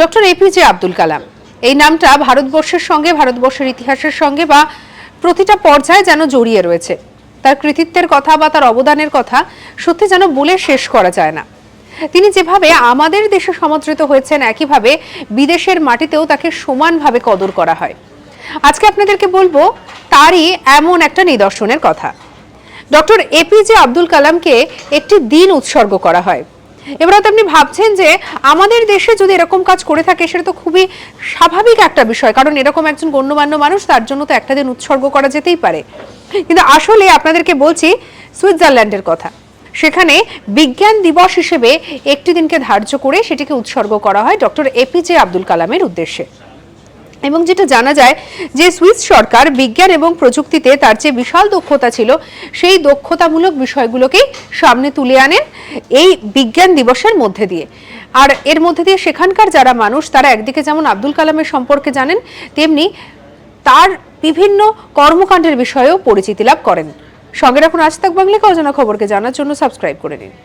Doctor APJ Abdul Kalam. এই নামটা ভারতবর্ষের সঙ্গে, ভারতবর্ষের ইতিহাসের সঙ্গে বা প্রতিটা পর্যায়ে যেন জড়িয়ে রয়েছে। তার কৃতিত্বের কথা বা তার অবদানের কথা সত্যি যেন বলে শেষ করা যায় না। তিনি যেভাবে আমাদের দেশে সমাদৃত হয়েছেন, একইভাবে বিদেশের মাটিতেও তাকে সমানভাবে কদর করা হয়। আজকে আপনাদেরকে বলব, তারই এমন একটা নিদর্শনের কথা। ডক্টর এপিজে আব্দুল কালামকে একটি দিন উৎসর্গ করা হয়। এবার আপনি ভাবছেন যে আমাদের দেশে যদি এরকম কাজ করে থাকে, সেটা তো খুবই স্বাভাবিক একটা বিষয়। কারণ এরকম একজন গণ্যমান্য মানুষ, তার জন্য তো একটা দিন উৎসর্গ করা যেতেই পারে। কিন্তু আসলে আপনাদেরকে বলছি সুইজারল্যান্ডের কথা। সেখানে বিজ্ঞান দিবস হিসেবে একটি দিনকে ধার্য করে সেটিকে উৎসর্গ করা হয় ডক্টর এপিজে আব্দুল কালামের উদ্দেশ্যে। এবং যেটা জানা যায় যে সুইস সরকার বিজ্ঞান এবং প্রযুক্তিতে তার যে বিশাল দক্ষতা ছিল, সেই দক্ষতামূলক বিষয়গুলোকেই সামনে তুলে আনেন এই বিজ্ঞান দিবসের মধ্যে দিয়ে। আর এর মধ্যে দিয়ে সেখানকার যারা মানুষ, তারা একদিকে যেমন আব্দুল কালামের সম্পর্কে জানেন, তেমনি তার বিভিন্ন কর্মকাণ্ডের বিষয়েও পরিচিতি লাভ করেন। সঙ্গে রাখুন আজ তাক বাংলাকে অজানা খবরকে জানার জন্য সাবস্ক্রাইব করে নিন।